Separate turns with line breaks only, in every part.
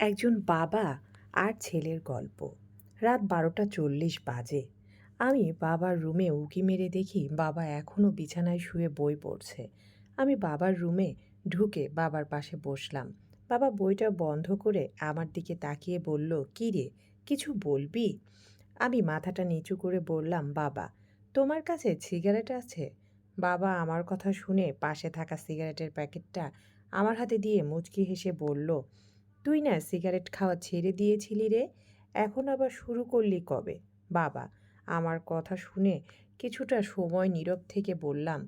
একজন বাবা আর ছেলের গল্প। রাত বারোটা চল্লিশ বাজে। আমি বাবার রুমে উঁকি মেরে দেখি বাবা এখনও বিছানায় শুয়ে বই পড়ছে। আমি বাবার রুমে ঢুকে বাবার পাশে বসলাম। বাবা বইটা বন্ধ করে আমার দিকে তাকিয়ে বলল, কী রে, কিছু বলবি? আমি মাথাটা নিচু করে বললাম, বাবা, তোমার কাছে সিগারেট আছে? বাবা আমার কথা শুনে পাশে থাকা সিগারেটের প্যাকেটটা আমার হাতে দিয়ে মুচকি হেসে বলল তুই না সিগারেট খাওয়া ছেড়ে দিয়েছিলি রে। এখন আবার শুরু করলি কবে? বাবা, আমার কথা শুনে কিছুটা সময় নীরব থেকে বললাম,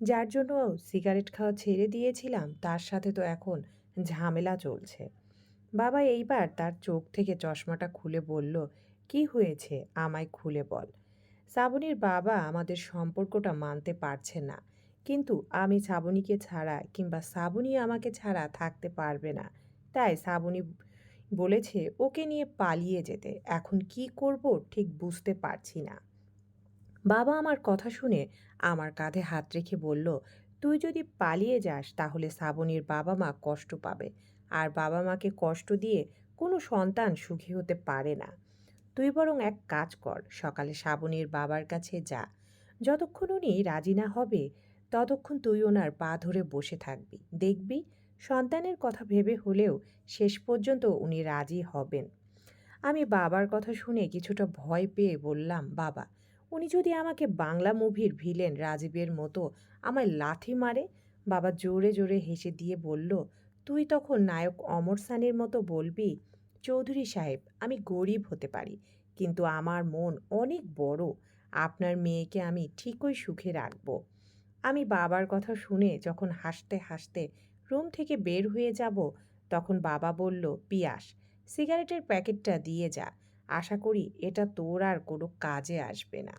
যার জন্য সিগারেট খাওয়া ছেড়ে দিয়েছিলাম, তার সাথে তো এখন ঝামেলা চলছে। বাবা এইবার তার চোখ থেকে চশমাটা খুলে বলল, কি হয়েছে? আমায় খুলে বল। শ্রাবণীর বাবা আমাদের সম্পর্কটা মানতে পারছে না, কিন্তু আমি শ্রাবণীকে ছাড়া কিংবা শ্রাবণী আমাকে ছাড়া থাকতে পারবে না। তাই শ্রাবণী বলেছে, ওকে নিয়ে পালিয়ে যেতে। এখন কি করব ঠিক বুঝতে পারছি না। বাবা আমার কথা শুনে আমার কাঁধে হাত রেখে বলল, তুই যদি পালিয়ে যাস তাহলে শ্রাবণীর বাবা মা কষ্ট পাবে। আর বাবা মাকে কষ্ট দিয়ে কোনো সন্তান সুখী হতে পারে না। তুই বরং এক কাজ কর, সকালে শ্রাবণীর বাবার কাছে যা। যতক্ষণ উনি রাজি না হবে, ততক্ষণ তুই ওনার পা ধরে বসে থাকবি। দেখবি সন্তানের কথা ভেবে হলেও শেষ পর্যন্ত উনি রাজি হবেন। আমি বাবার কথা শুনে কিছুটা ভয় পেয়ে বললাম, বাবা, উনি যদি আমাকে বাংলা মুভির ভিলেন রাজীবের মতো আমায় লাথি মারে? বাবা জোরে জোরে হেসে দিয়ে বলল, তুই তখন নায়ক অমর সানের মতো বলবি? চৌধুরী সাহেব, আমি গরিব হতে পারি, কিন্তু আমার মন অনেক বড়। আপনার মেয়েকে আমি ঠিকই সুখে রাখব। আমি বাবার কথা শুনে যখন হাসতে হাসতে রুম থেকে বের হয়ে যাব। তখন বাবা বলল, পিয়াস, সিগারেটের প্যাকেটটা দিয়ে যা। আশা করি এটা তোর আর কোনো কাজে আসবে না।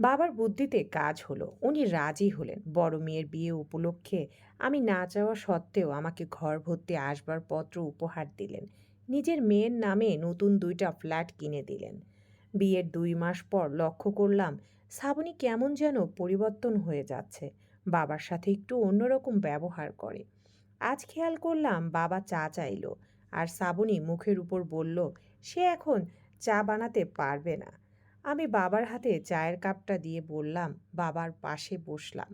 বাবার বুদ্ধিতে কাজ হলো। উনি রাজি হলেন। বড় মেয়ের বিয়ে উপলক্ষে আমি না চাওয়া সত্ত্বেও আমাকে ঘর ভর্তি আসবার পত্র উপহার দিলেন। নিজের মেয়ের নামে নতুন দুইটা ফ্ল্যাট কিনে দিলেন। বিয়ের দুই মাস পর লক্ষ্য করলাম শ্রাবণী কেমন যেন পরিবর্তন হয়ে যাচ্ছে। বাবার সাথে একটু অন্যরকম ব্যবহার করে। আজ খেয়াল করলাম বাবা চা চাইলো আর শ্রাবণী মুখের উপর বলল, সে এখন চা বানাতে পারবে না। আমি বাবার হাতে চায়ের কাপটা দিয়ে বললাম, বাবার পাশে বসলাম।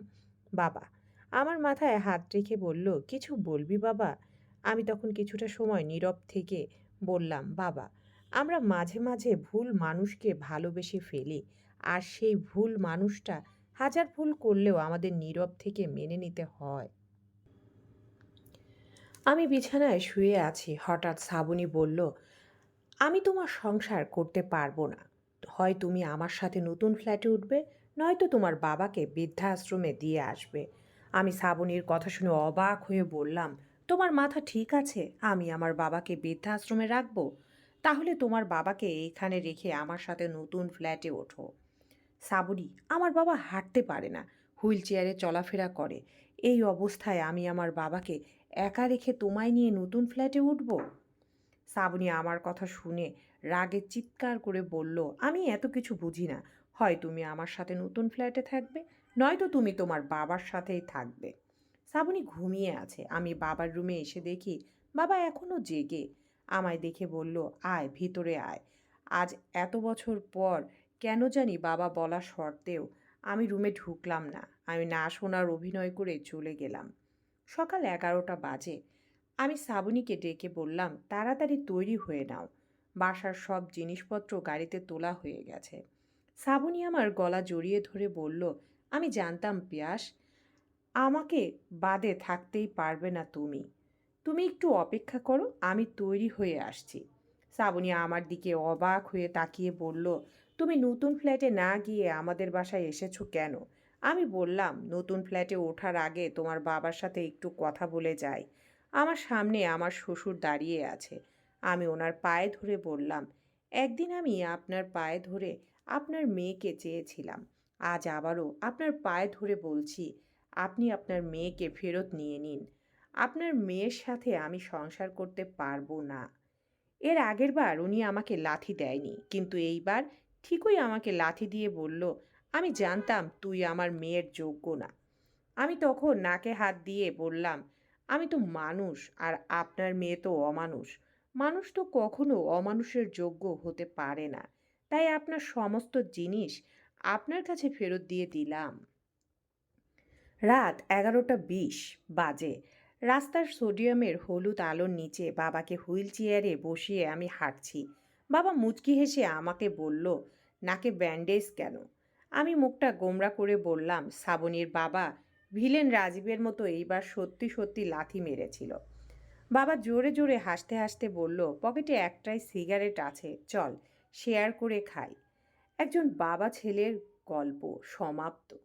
বাবা, আমার মাথায় হাত রেখে বলল, কিছু বলবি বাবা? আমি তখন কিছুটা সময় নীরব থেকে বললাম, বাবা, আমরা মাঝে মাঝে ভুল মানুষকে ভালোবেসে ফেলি, আর সেই ভুল মানুষটা হাজার ভুল করলেও আমাদের নীরব থেকে মেনে নিতে হয়। আমি বিছানায় শুয়ে আছি। হঠাৎ শ্রাবণী বলল, আমি তোমার সংসার করতে পারব না। হয় তুমি আমার সাথে নতুন ফ্ল্যাটে উঠবে, নয়তো তোমার বাবাকে বৃদ্ধাশ্রমে দিয়ে আসবে। আমি শ্রাবণীর কথা শুনে অবাক হয়ে বললাম, তোমার মাথা ঠিক আছে? আমি আমার বাবাকে বৃদ্ধাশ্রমে রাখব? তাহলে তোমার বাবাকে এইখানে রেখে আমার সাথে নতুন ফ্ল্যাটে ওঠো। শ্রাবণী আমার বাবা হাঁটতে পারে না। হুইল চেয়ারে চলাফেরা করে। এই অবস্থায় আমি আমার বাবাকে একা রেখে তোমায় নিয়ে নতুন ফ্ল্যাটে উঠব? শ্রাবণী আমার কথা শুনে রাগে চিৎকার করে বলল, আমি এত কিছু বুঝি না। হয় তুমি আমার সাথে নতুন ফ্ল্যাটে থাকবে, নয়তো তুমি তোমার বাবার সাথেই থাকবে। শ্রাবণী ঘুমিয়ে আছে। আমি বাবার রুমে এসে দেখি বাবা এখনও জেগে। আমায় দেখে বলল, আয়, ভিতরে আয়। আজ এত বছর পর কেন জানি বাবা বলা সত্ত্বেও আমি রুমে ঢুকলাম না। আমি না শোনার অভিনয় করে চলে গেলাম। সকাল এগারোটা বাজে। আমি শ্রাবণীকে ডেকে বললাম, তাড়াতাড়ি তৈরি হয়ে নাও। বাসার সব জিনিসপত্র গাড়িতে তোলা হয়ে গেছে। শ্রাবণী আমার গলা জড়িয়ে ধরে বলল, আমি জানতাম পিয়াস, আমাকে বাদে থাকতেই পারবে না তুমি। তুমি একটু অপেক্ষা করো, আমি তৈরি হয়ে আসছি। শ্রাবণী আমার দিকে অবাক হয়ে তাকিয়ে বলল তুমি নতুন ফ্ল্যাটে না গিয়ে আমাদের বাসায় এসেছ কেন? আমি বললাম, নতুন ফ্ল্যাটে ওঠার আগে তোমার বাবার সাথে একটু কথা বলে যাই। আমার সামনে আমার শ্বশুর দাঁড়িয়ে আছে। আমি ওনার পায়ে ধরে বললাম, একদিন আমি আপনার পায়ে ধরে আপনার মেয়েকে চেয়েছিলাম। আজ আবারও আপনার পায়ে ধরে বলছি, আপনি আপনার মেয়েকে ফেরত নিয়ে নিন। আপনার মেয়ের সাথে আমি সংসার করতে পারব না। এর আগের বার উনি আমাকে লাথি দেয়নি, কিন্তু এইবার ঠিকই আমাকে লাথি দিয়ে বলল, আমি জানতাম তুই আমার মেয়ের যোগ্য না। আমি তখন নাকে হাত দিয়ে বললাম, আমি তো মানুষ আর আপনার মেয়ে তো অমানুষ। মানুষ তো কখনো অমানুষের যোগ্য হতে পারে না। তাই আপনার সমস্ত জিনিস আপনার কাছে ফেরত দিয়ে দিলাম। রাত এগারোটা বিশ বাজে। রাস্তার সোডিয়ামের হলুদ আলোর নিচে বাবাকে হুইল চেয়ারে বসিয়ে আমি হাঁটছি। বাবা মুচকি হেসে আমাকে বলল, নাকে ব্যান্ডেজ কেন? আমি মুখটা গোমরা করে বললাম শ্রাবণীর বাবা ভিলেন রাজীবের মতো এইবার সত্যি সত্যি লাথি মেরেছিল। বাবা জোরে জোরে হাসতে হাসতে বলল, পকেটে একটাই সিগারেট আছে, চল শেয়ার করে খাই। একজন বাবা ছেলের গল্প সমাপ্ত।